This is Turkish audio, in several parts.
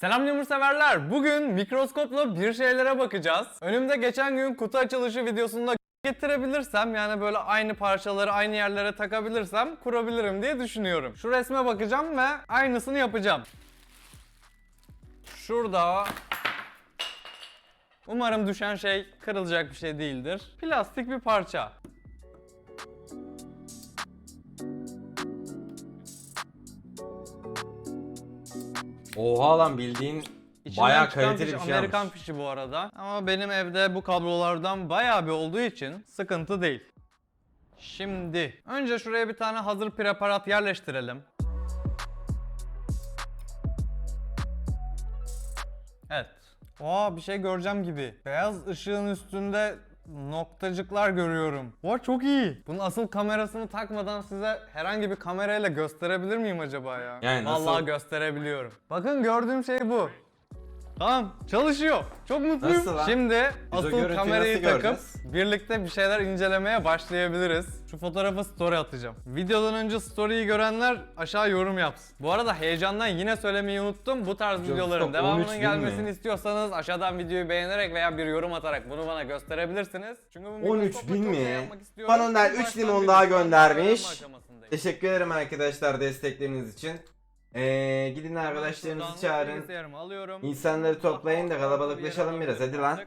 Selam yumur severler. Bugün mikroskopla bir şeylere bakacağız. Önümde geçen gün kutu açılışı videosunda getirebilirsem yani böyle aynı parçaları aynı yerlere takabilirsem kurabilirim diye düşünüyorum. Şu resme bakacağım ve aynısını yapacağım. Şurada Umarım düşen şey kırılacak bir şey değildir. Plastik bir parça. Oha lan bildiğin İçinden bayağı çıkan kaliteli fiş bir şey Amerikan almış. fişi bu arada. Ama benim evde bu kablolardan bayağı bir olduğu için sıkıntı değil. Şimdi önce şuraya bir tane hazır preparat yerleştirelim. Evet. Aa bir şey göreceğim gibi. Beyaz ışığın üstünde noktacıklar görüyorum. Oha çok iyi. Bunun asıl kamerasını takmadan size herhangi bir kamerayla gösterebilir miyim acaba ya? Yani nasıl- Vallahi gösterebiliyorum. Bakın gördüğüm şey bu. Tamam çalışıyor. Çok mutluyum. Nasıl lan? Şimdi o asıl görüntüyü kamerayı nasıl takıp göreceğiz? birlikte bir şeyler incelemeye başlayabiliriz. Şu fotoğrafı story atacağım. Videodan önce story'yi görenler aşağı yorum yapsın. Bu arada heyecandan yine söylemeyi unuttum. Bu tarz Joystick videoların 13 devamının gelmesini mi? istiyorsanız aşağıdan videoyu beğenerek veya bir yorum atarak bunu bana gösterebilirsiniz. Çünkü bu 13 mikroskopla bin çok şey mi? yapmak istiyorum. Fanonder Bu 3 baştan limon daha göndermiş. aşamasındayım. Teşekkür ederim arkadaşlar destekleriniz için. Ee, gidin arkadaşlarınızı çağırın. bilgisayarımı alıyorum. İnsanları toplayın da kalabalıklaşalım biraz hadi lan.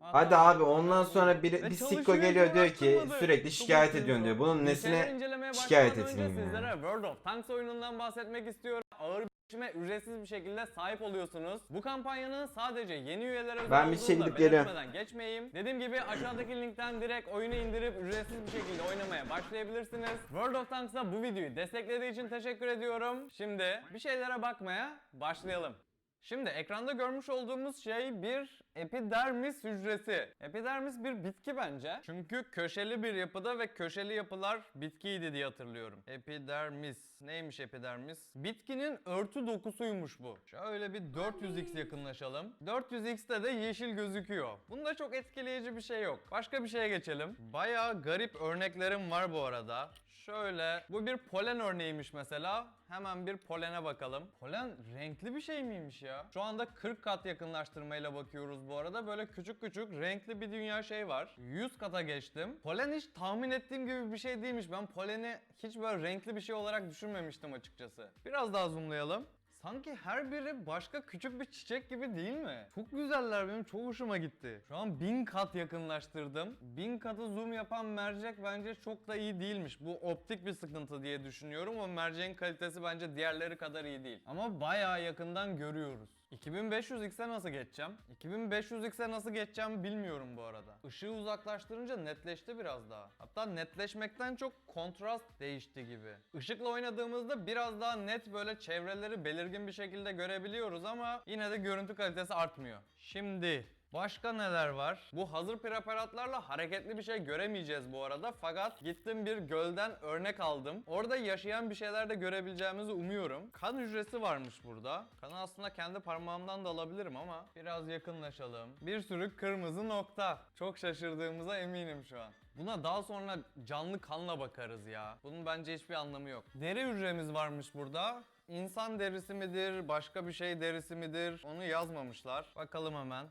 Hadi abi ondan sonra bir, Ve bir sikko geliyor diyor ki sürekli şikayet ediyorsun diyor. Bunun nesine şikayet etmeyeyim Sizlere yani. World of Tanks oyunundan bahsetmek istiyorum. Ağır biçime ücretsiz bir şekilde sahip oluyorsunuz. Bu kampanyanın sadece yeni üyelere özel Ben bir şey gidip geliyorum. geçmeyeyim. Dediğim gibi aşağıdaki linkten direkt oyunu indirip ücretsiz bir şekilde oynamaya başlayabilirsiniz. World of Tanks'a bu videoyu desteklediği için teşekkür ediyorum. Şimdi bir şeylere bakmaya başlayalım. Şimdi ekranda görmüş olduğumuz şey bir epidermis hücresi. Epidermis bir bitki bence. Çünkü köşeli bir yapıda ve köşeli yapılar bitkiydi diye hatırlıyorum. Epidermis. Neymiş epidermis? Bitkinin örtü dokusuymuş bu. Şöyle bir 400x yakınlaşalım. 400x'te de yeşil gözüküyor. Bunda çok etkileyici bir şey yok. Başka bir şeye geçelim. Bayağı garip örneklerim var bu arada. Şöyle bu bir polen örneğiymiş mesela. Hemen bir polene bakalım. Polen renkli bir şey miymiş ya? Şu anda 40 kat yakınlaştırmayla bakıyoruz bu arada. Böyle küçük küçük renkli bir dünya şey var. 100 kata geçtim. Polen hiç tahmin ettiğim gibi bir şey değilmiş. Ben poleni hiç böyle renkli bir şey olarak düşünmemiştim açıkçası. Biraz daha zoomlayalım. Sanki her biri başka küçük bir çiçek gibi değil mi? Çok güzeller benim çok hoşuma gitti. Şu an bin kat yakınlaştırdım. Bin katı zoom yapan mercek bence çok da iyi değilmiş. Bu optik bir sıkıntı diye düşünüyorum. O merceğin kalitesi bence diğerleri kadar iyi değil. Ama bayağı yakından görüyoruz. 2500x'e nasıl geçeceğim? 2500x'e nasıl geçeceğim bilmiyorum bu arada. Işığı uzaklaştırınca netleşti biraz daha. Hatta netleşmekten çok kontrast değişti gibi. Işıkla oynadığımızda biraz daha net böyle çevreleri belirgin bir şekilde görebiliyoruz ama yine de görüntü kalitesi artmıyor. Şimdi Başka neler var? Bu hazır preparatlarla hareketli bir şey göremeyeceğiz bu arada. Fakat gittim bir gölden örnek aldım. Orada yaşayan bir şeyler de görebileceğimizi umuyorum. Kan hücresi varmış burada. Kanı aslında kendi parmağımdan da alabilirim ama biraz yakınlaşalım. Bir sürü kırmızı nokta. Çok şaşırdığımıza eminim şu an. Buna daha sonra canlı kanla bakarız ya. Bunun bence hiçbir anlamı yok. Deri hücremiz varmış burada. İnsan derisi midir, başka bir şey derisi midir onu yazmamışlar. Bakalım hemen.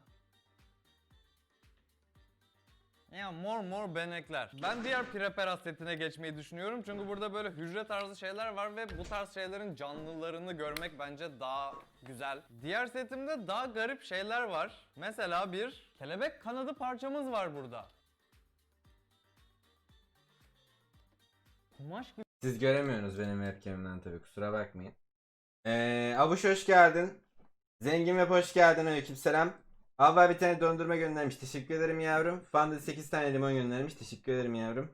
Ya mor mor benekler. Ben diğer preparat setine geçmeyi düşünüyorum. Çünkü burada böyle hücre tarzı şeyler var ve bu tarz şeylerin canlılarını görmek bence daha güzel. Diğer setimde daha garip şeyler var. Mesela bir kelebek kanadı parçamız var burada. Kumaş gibi Siz göremiyorsunuz benim webcam'den tabii kusura bakmayın. Ee, Abuş hoş geldin. Zengin Web hoş geldin aleykümselam. Abi bir tane dondurma göndermiş. Teşekkür ederim yavrum. Fanda 8 tane limon göndermiş. Teşekkür ederim yavrum.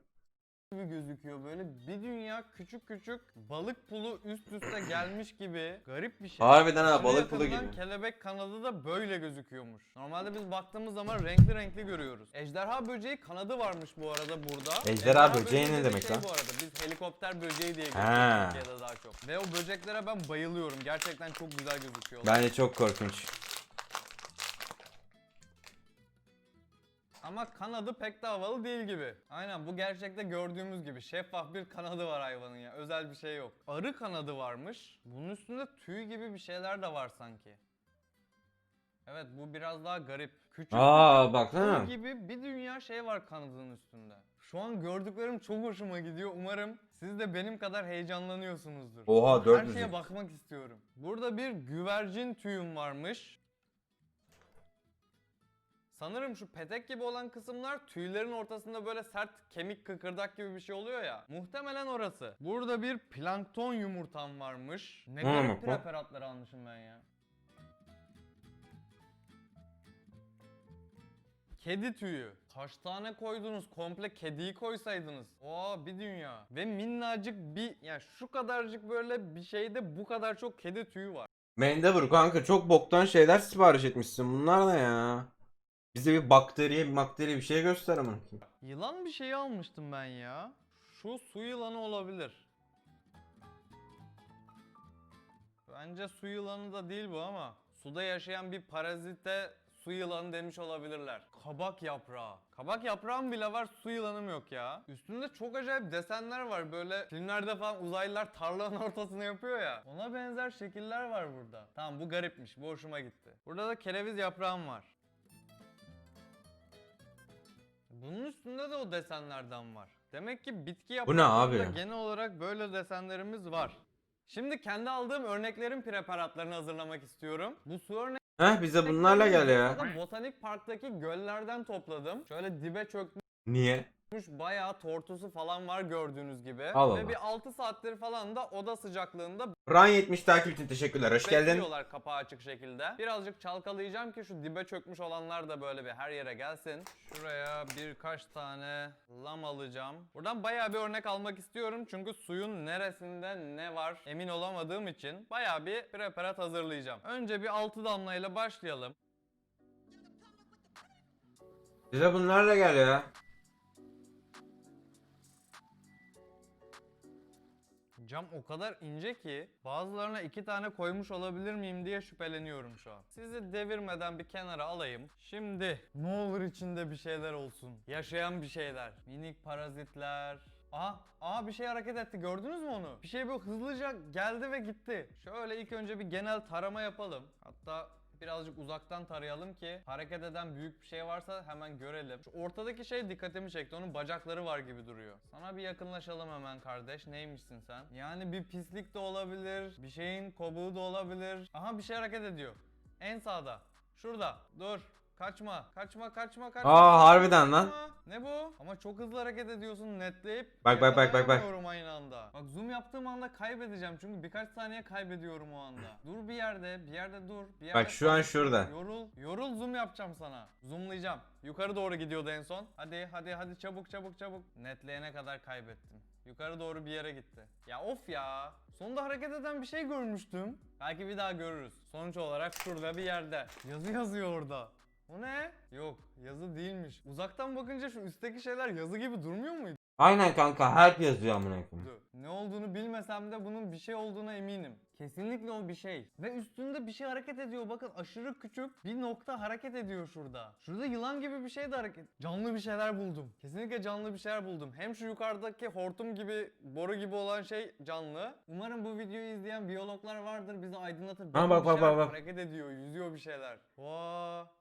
gibi gözüküyor. Böyle bir dünya küçük küçük balık pulu üst üste gelmiş gibi garip bir şey. Harbiden ha Şöyle balık pulu yakından gibi. Kelebek kanadı da böyle gözüküyormuş. Normalde biz baktığımız zaman renkli renkli görüyoruz. Ejderha böceği kanadı varmış bu arada burada. Ejderha böceği ne dediği demek şey lan? Bu arada biz helikopter böceği diye Ha. Türkiye'de daha çok. Ve o böceklere ben bayılıyorum. Gerçekten çok güzel gözüküyorlar. Bence çok korkunç. Ama kanadı pek de havalı değil gibi. Aynen bu gerçekte gördüğümüz gibi şeffaf bir kanadı var hayvanın ya. Özel bir şey yok. Arı kanadı varmış. Bunun üstünde tüy gibi bir şeyler de var sanki. Evet bu biraz daha garip. Küçük Aa baksana. gibi bir dünya şey var kanadının üstünde. Şu an gördüklerim çok hoşuma gidiyor. Umarım siz de benim kadar heyecanlanıyorsunuzdur. Oha, Her 400 şeye bakmak istiyorum. Burada bir güvercin tüyüm varmış. Sanırım şu petek gibi olan kısımlar tüylerin ortasında böyle sert kemik kıkırdak gibi bir şey oluyor ya. Muhtemelen orası. Burada bir plankton yumurtam varmış. Ne garip preparatları almışım ben ya. Kedi tüyü. Kaç tane koydunuz? Komple kediyi koysaydınız. Oo bir dünya. Ve minnacık bir yani şu kadarcık böyle bir şeyde bu kadar çok kedi tüyü var. Mendebur kanka çok boktan şeyler sipariş etmişsin. Bunlar ne ya? Bize bir bakteri, bir bakteri bir şey göster ama. Yılan bir şeyi almıştım ben ya. Şu su yılanı olabilir. Bence su yılanı da değil bu ama suda yaşayan bir parazite su yılanı demiş olabilirler. Kabak yaprağı. Kabak yaprağım bile var su yılanım yok ya. Üstünde çok acayip desenler var böyle filmlerde falan uzaylılar tarlanın ortasına yapıyor ya. Ona benzer şekiller var burada. Tamam bu garipmiş bu hoşuma gitti. Burada da kereviz yaprağım var. Bunun üstünde de o desenlerden var. Demek ki bitki abi? yapraklarında genel olarak böyle desenlerimiz var. Şimdi kendi aldığım örneklerin preparatlarını hazırlamak istiyorum. Bu su örneklerini Heh bize bunlarla gel ya. Botanik Park'taki göllerden topladım. Şöyle dibe çökmüş Niye? Bayağı tortusu falan var gördüğünüz gibi. Allah Ve Allah. bir 6 saattir falan da oda sıcaklığında Ran 70 takip için teşekkürler. Hoş geldin. bekliyorlar kapağı açık şekilde. Birazcık çalkalayacağım ki şu dibe çökmüş olanlar da böyle bir her yere gelsin. Şuraya birkaç tane lam alacağım. Buradan bayağı bir örnek almak istiyorum çünkü suyun neresinde ne var emin olamadığım için bayağı bir preparat hazırlayacağım. Önce bir 6 damlayla başlayalım. Bize bunlarla gel ya. Cam o kadar ince ki bazılarına iki tane koymuş olabilir miyim diye şüpheleniyorum şu an. Sizi devirmeden bir kenara alayım. Şimdi ne olur içinde bir şeyler olsun. Yaşayan bir şeyler. Minik parazitler. Aha, aha bir şey hareket etti gördünüz mü onu? Bir şey böyle hızlıca geldi ve gitti. Şöyle ilk önce bir genel tarama yapalım. Hatta birazcık uzaktan tarayalım ki hareket eden büyük bir şey varsa hemen görelim. Şu ortadaki şey dikkatimi çekti. Onun bacakları var gibi duruyor. Sana bir yakınlaşalım hemen kardeş. Neymişsin sen? Yani bir pislik de olabilir. Bir şeyin kobuğu da olabilir. Aha bir şey hareket ediyor. En sağda. Şurada. Dur. Kaçma. Kaçma kaçma kaçma. Aa, harbiden lan. Kaçma. Ne bu? Ama çok hızlı hareket ediyorsun netleyip. Bak, bak, bak, bak, bak. yakalayamıyorum aynı anda. Bak zoom yaptığım anda kaybedeceğim çünkü birkaç saniye kaybediyorum o anda. Dur bir yerde, bir yerde dur. Bir yerde Bak şu an şurada. Yorul, yorul zoom yapacağım sana. Zoomlayacağım. Yukarı doğru gidiyordu en son. Hadi hadi hadi çabuk çabuk çabuk. Netleyene kadar kaybettim. Yukarı doğru bir yere gitti. Ya of ya. Sonunda hareket eden bir şey görmüştüm. Belki bir daha görürüz. Sonuç olarak şurada bir yerde. Yazı yazıyor orada. O ne? Yok yazı değilmiş. Uzaktan bakınca şu üstteki şeyler yazı gibi durmuyor muydu? Aynen kanka harf yazıyor amına koyayım. Ne olduğunu bilmesem de bunun bir şey olduğuna eminim. Kesinlikle o bir şey. Ve üstünde bir şey hareket ediyor. Bakın aşırı küçük bir nokta hareket ediyor şurada. Şurada yılan gibi bir şey de hareket. Canlı bir şeyler buldum. Kesinlikle canlı bir şeyler buldum. Hem şu yukarıdaki hortum gibi, boru gibi olan şey canlı. Umarım bu videoyu izleyen biyologlar vardır. Bizi aydınlatır. Ha, bak, bak, bak, bak. Hareket ediyor, yüzüyor bir şeyler. Vaa.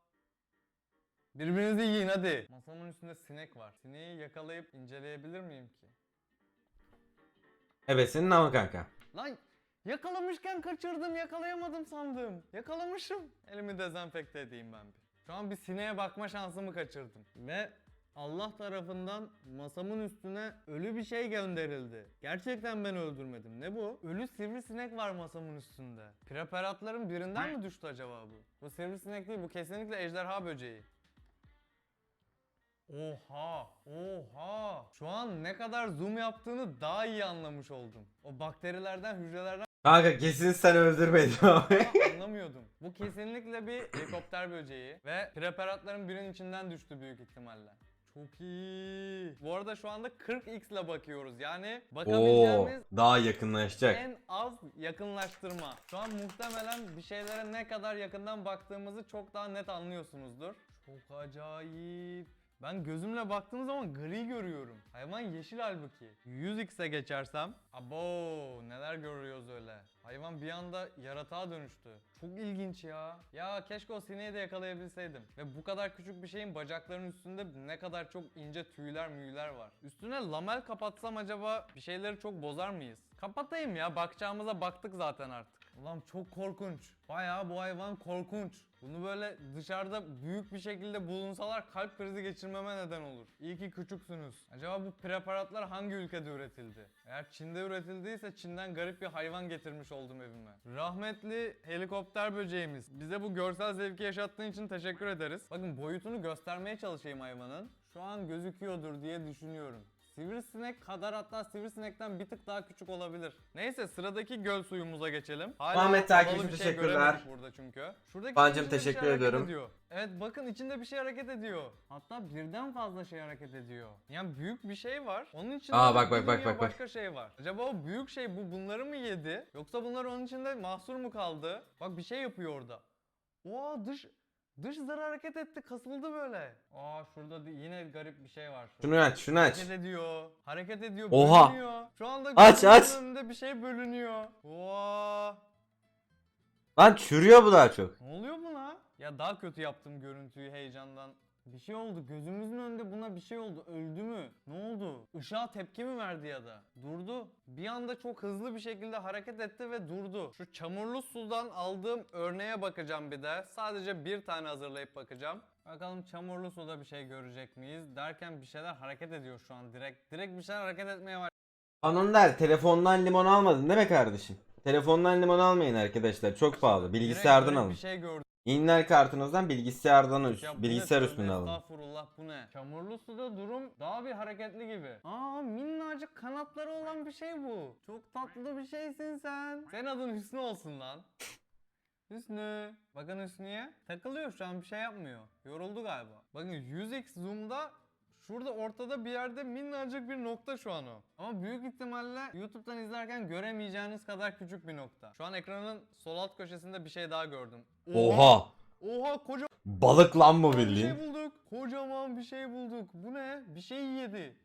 Birbirinizi yiyin hadi. Masamın üstünde sinek var. Sineği yakalayıp inceleyebilir miyim ki? Evet senin ama kanka. Lan yakalamışken kaçırdım yakalayamadım sandım. Yakalamışım. Elimi dezenfekte edeyim ben bir. Şu an bir sineğe bakma şansımı kaçırdım. Ve Allah tarafından masamın üstüne ölü bir şey gönderildi. Gerçekten ben öldürmedim. Ne bu? Ölü sivrisinek var masamın üstünde. Preparatların birinden mi düştü acaba bu? Bu sivrisinek değil bu kesinlikle ejderha böceği. Oha, oha. Şu an ne kadar zoom yaptığını daha iyi anlamış oldum. O bakterilerden, hücrelerden Kanka kesin sen öldürmedin abi. anlamıyordum. Bu kesinlikle bir helikopter böceği ve preparatların birinin içinden düştü büyük ihtimalle. Çok iyi. Bu arada şu anda 40x ile bakıyoruz. Yani Oo, bakabileceğimiz daha yakınlaşacak. en az yakınlaştırma. Şu an muhtemelen bir şeylere ne kadar yakından baktığımızı çok daha net anlıyorsunuzdur. Çok acayip. Ben gözümle baktığım zaman gri görüyorum. Hayvan yeşil halbuki. 100x'e geçersem. Abo neler görüyoruz öyle. Hayvan bir anda yaratığa dönüştü. Çok ilginç ya. Ya keşke o sineği de yakalayabilseydim. Ve bu kadar küçük bir şeyin bacaklarının üstünde ne kadar çok ince tüyler müyler var. Üstüne lamel kapatsam acaba bir şeyleri çok bozar mıyız? Kapatayım ya bakacağımıza baktık zaten artık. Ulan çok korkunç. Bayağı bu hayvan korkunç. Bunu böyle dışarıda büyük bir şekilde bulunsalar kalp krizi geçirmeme neden olur. İyi ki küçüksünüz. Acaba bu preparatlar hangi ülkede üretildi? Eğer Çin'de üretildiyse Çin'den garip bir hayvan getirmiş oldum evime. Rahmetli helikopter böceğimiz. Bize bu görsel zevki yaşattığın için teşekkür ederiz. Bakın boyutunu göstermeye çalışayım hayvanın. Şu an gözüküyordur diye düşünüyorum. Sivrisinek kadar hatta sivrisinekten bir tık daha küçük olabilir. Neyse sıradaki göl suyumuza geçelim. Hala Ahmet takip havalı için bir şey teşekkürler. göremedik burada çünkü. Şuradaki Kancım, içinde bir teşekkür hareket ediyorum. ediyor. Evet bakın içinde bir şey hareket ediyor. Hatta birden fazla şey hareket ediyor. Yani büyük bir şey var. Onun içinde Aa, de bak, bak, bak, dünya bak, bak. başka şey var. Acaba o büyük şey bu bunları mı yedi? Yoksa bunlar onun içinde mahsur mu kaldı? Bak bir şey yapıyor orada. Oha dış dış zarı hareket etti kasıldı böyle. Aa şurada da yine garip bir şey var. Şunu aç, şunu aç. Hareket ediyor. Hareket ediyor. Oha. Bölünüyor. Şu anda Aç, gözümün aç. önünde bir şey bölünüyor. Oha. Lan çürüyor bu daha çok. Ne oluyor buna? Ya daha kötü yaptım görüntüyü heyecandan. Bir şey oldu. Gözümüzün önünde buna bir şey oldu. Öldü mü? Ne oldu? Işığa tepki mi verdi ya da? Durdu. Bir anda çok hızlı bir şekilde hareket etti ve durdu. Şu çamurlu sudan aldığım örneğe bakacağım bir de. Sadece bir tane hazırlayıp bakacağım. Bakalım çamurlu suda bir şey görecek miyiz? Derken bir şeyler hareket ediyor şu an direkt. Direkt bir şeyler hareket etmeye başladı. Anon der, telefondan limon almadın değil mi kardeşim? Telefondan limon almayın arkadaşlar. Çok pahalı. Bilgisayardan Direkt alın. Bir şey gördüm. İnler kartınızdan bilgisayardan üst, Ya bu ne? bilgisayar Tövbe üstüne alın. Estağfurullah bu ne? Çamurlu suda durum daha bir hareketli gibi. Aa minnacık kanatları olan bir şey bu. Çok tatlı bir şeysin sen. Senin adın Hüsnü olsun lan. Hüsnü. Bakın Hüsnü'ye. Takılıyor şu an bir şey yapmıyor. Yoruldu galiba. Bakın 100x zoom'da Şurada ortada bir yerde minnacık bir nokta şu an o. Ama büyük ihtimalle YouTube'dan izlerken göremeyeceğiniz kadar küçük bir nokta. Şu an ekranın sol alt köşesinde bir şey daha gördüm. Oha! Oha koca Balık lan bu bir şey bulduk. Kocaman bir şey bulduk. Bu ne? Bir şey yedi.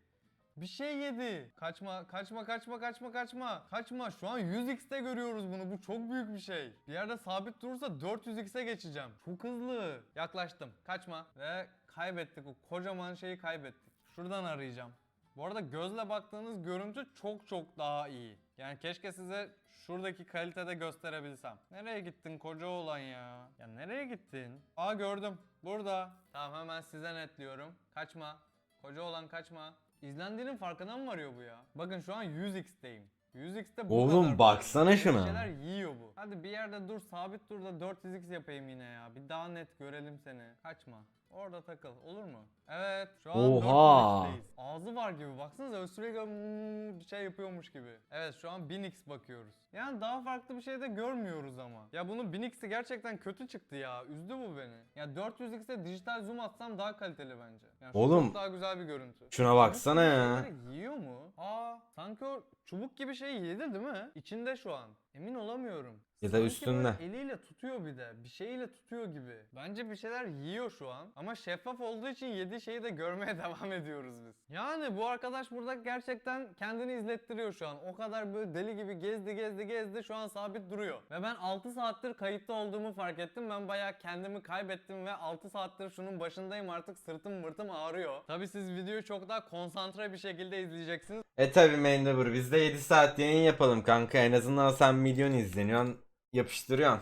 Bir şey yedi. Kaçma, kaçma, kaçma, kaçma, kaçma. Kaçma. Şu an 100x'te görüyoruz bunu. Bu çok büyük bir şey. Bir yerde sabit durursa 400x'e geçeceğim. Çok hızlı. Yaklaştım. Kaçma. Ve kaybettik. O kocaman şeyi kaybettik. Şuradan arayacağım. Bu arada gözle baktığınız görüntü çok çok daha iyi. Yani keşke size şuradaki kalitede gösterebilsem. Nereye gittin koca oğlan ya? Ya nereye gittin? Aa gördüm. Burada. Tamam hemen size netliyorum. Kaçma. Koca olan kaçma. İzlendiğinin farkına mı varıyor bu ya? Bakın şu an 100x'teyim. 100x'te bu Oğlum kadar baksana Bir şuna. şeyler yiyor bu. Hadi bir yerde dur sabit dur da 400x yapayım yine ya. Bir daha net görelim seni. Kaçma. Orada takıl. Olur mu? Evet. Şu an Oha. 400x'teyiz. Ağzı var gibi. Baksanıza sürekli hmm bir şey yapıyormuş gibi. Evet şu an 1000x bakıyoruz. Yani daha farklı bir şey de görmüyoruz ama. Ya bunun 1000x'i gerçekten kötü çıktı ya. Üzdü bu beni. Ya 400x'e dijital zoom atsam daha kaliteli bence. Yani şu Oğlum. Çok daha güzel bir görüntü. Şuna baksana ya. Yiyor mu? Aa, sanki o çubuk gibi şey yedi değil mi? İçinde şu an. Emin olamıyorum. Ya da Sanki üstünde. böyle eliyle tutuyor bir de. Bir şeyle tutuyor gibi. Bence bir şeyler yiyor şu an. Ama şeffaf olduğu için yediği şeyi de görmeye devam ediyoruz biz. Yani bu arkadaş burada gerçekten kendini izlettiriyor şu an. O kadar böyle deli gibi gezdi gezdi gezdi şu an sabit duruyor. Ve ben 6 saattir kayıtta olduğumu fark ettim. Ben bayağı kendimi kaybettim ve 6 saattir şunun başındayım artık sırtım mırtım ağrıyor. Tabi siz videoyu çok daha konsantre bir şekilde izleyeceksiniz. E tabi Mendebur biz de 7 saat yayın yapalım kanka. En azından sen milyon izleniyorsun. Yapıştırıyorsun.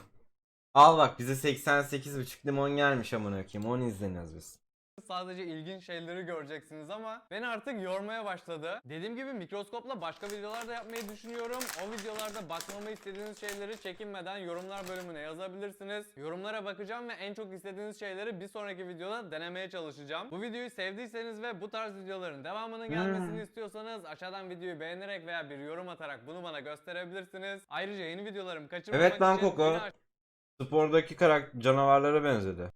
Al bak bize 88,5 limon gelmiş amına koyayım. 10 izleniyoruz biz. Sadece ilginç şeyleri göreceksiniz ama beni artık yormaya başladı. Dediğim gibi mikroskopla başka videolar da yapmayı düşünüyorum. O videolarda bakmamı istediğiniz şeyleri çekinmeden yorumlar bölümüne yazabilirsiniz. Yorumlara bakacağım ve en çok istediğiniz şeyleri bir sonraki videoda denemeye çalışacağım. Bu videoyu sevdiyseniz ve bu tarz videoların devamının gelmesini istiyorsanız aşağıdan videoyu beğenerek veya bir yorum atarak bunu bana gösterebilirsiniz. Ayrıca yeni videolarımı kaçırmamak Evet lan için Koko. Spordaki karakter canavarlara benzedi.